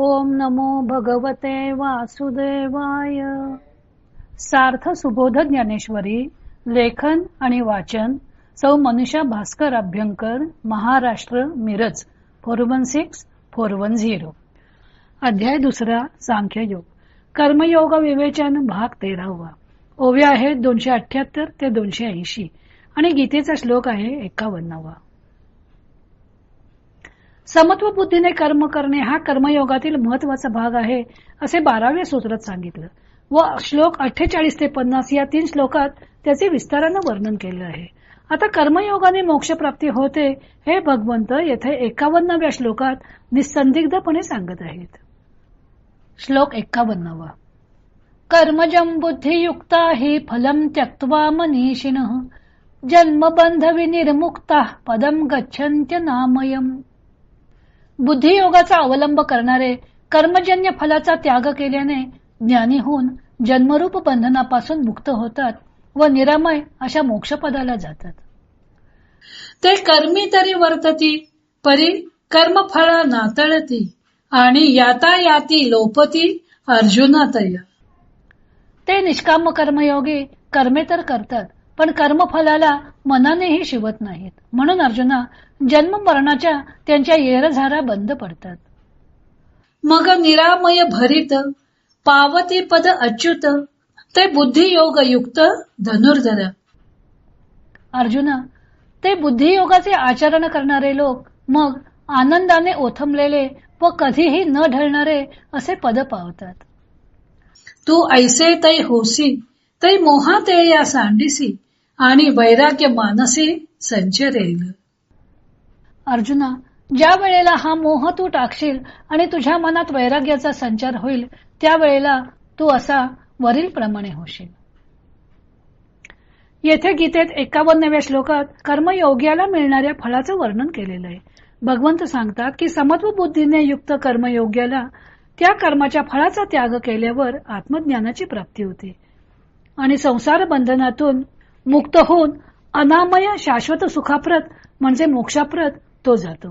ओम नमो भगवते वासुदेवाय. सार्थ सुबोध ज्ञानेश्वरी लेखन आणि वाचन सौ Manusha Bhaskar Abhyankar Maharashtra Miraj four one six four one zero. अध्याय दुसरा सांख्ययोग कर्मयोग विवेचन भाग तेरावा. ओव्या आहेत दोनशे अठ्याहत्तर ते दोनशे ऐंशी. आणि गीतेचा श्लोक आहे एकावन्नावा. समत्व बुद्धीने कर्म करणे हा कर्मयोगातील महत्त्वाचा भाग आहे असे बाराव्या सूत्रात सांगितलं. व श्लोक अठ्ठेचाळीस ते पन्नास या तीन श्लोकात त्याचे विस्तारानं वर्णन केले आहे. आता कर्मयोगाने मोक्षप्राप्ती होते हे भगवंत येथे एकावन्नाव्या श्लोकात निसंदिग्धपणे सांगत आहेत. श्लोक एकावन्नावा. कर्मजम बुद्धियुक्ता हि फलम त्यक्त्वा मनीषिण जन्मबंध विनिर्मुक्ता पदम गच्छन्त्य नामयम बुद्धियोगाचा अवलंब करणारे कर्मजन्य फलाचा त्याग केल्याने ज्ञानी होऊन जन्मरूप बंधनापासून मुक्त होतात व निरामय अशा मोक्षपदाला जातात. ते कर्मी तरी वर्तती परी कर्मफळ नातळती आणि यातायाती लोपती अर्जुनातय. ते निष्काम कर्मयोगी कर्मे तर करतात पण कर्मफलाला मनानेही शिवत नाहीत. म्हणून अर्जुना जन्म मरणाच्या त्यांच्या येरझारा बंद पडतात. मग निरामय भरित पावती पद अच्युत ते बुद्धियोग युक्त धनुर्धर. अर्जुना ते बुद्धियोगाचे आचरण करणारे लोक मग आनंदाने ओथंबलेले व कधीही न ढळणारे असे पद पावतात. तू ऐसे तै होसी तै मोहाते या सांडिसी. आणि वैराग्य मानसी संचरेल. अर्जुना ज्या वेळेला हा मोह तू टाकशील आणि तुझ्या मनात वैराग्याचा संचार होईल त्यावेळेला तू असा वरील प्रमाणे होशील. येथे गीतेत एकावन्नव्या श्लोकात कर्मयोग्याला मिळणाऱ्या फळाचं वर्णन केलेलं आहे. भगवंत सांगतात की समत्व बुद्धीने युक्त कर्मयोग्याला त्या कर्माच्या फळाचा त्याग केल्यावर आत्मज्ञानाची प्राप्ती होते. आणि संसार बंधनातून मुक्त होऊन अनामय शाश्वत सुखाप्रत म्हणजे मोक्षाप्रत तो जातो.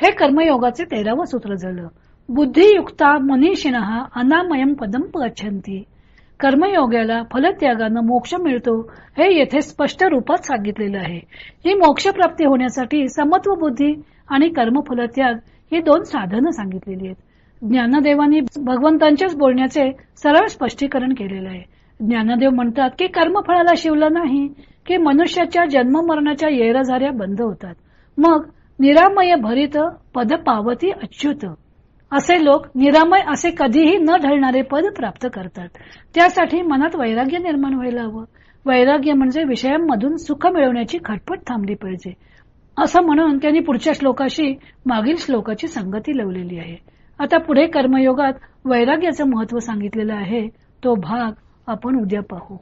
हे कर्मयोगाचे तेरावं सूत्र झालं बुद्धियुक्ता मनीषिण अनामयम पदम गच्छन्ती कर्मयोगाला फलत्यागानं मोक्ष मिळतो हे येथे स्पष्ट रूपात सांगितलेलं आहे. ही मोक्षप्राप्ती होण्यासाठी समत्व बुद्धी आणि कर्मफलत्याग ही दोन साधनं सांगितलेली आहेत. ज्ञानदेवानी भगवंतांच्याच बोलण्याचे सरळ स्पष्टीकरण केलेलं आहे. ज्ञानदेव म्हणतात की कर्मफळाला शिवला नाही की मनुष्याच्या जन्म मरणाच्या येरझाऱ्या बंद होतात. मग निरामय भरित पद पावती अच्युत. असे लोक निरामय असे कधीही न ढळणारे पद प्राप्त करतात. त्यासाठी मनात वैराग्य निर्माण व्हायला हवं. वैराग्य म्हणजे विषयांमधून सुख मिळवण्याची खटपट थांबली पाहिजे. असं म्हणून त्यांनी पुढच्या श्लोकाशी मागील श्लोकाची संगती लावलेली आहे. आता पुढे कर्मयोगात वैराग्याचं महत्त्व सांगितलेलं आहे तो भाग आपण उद्या पाहू.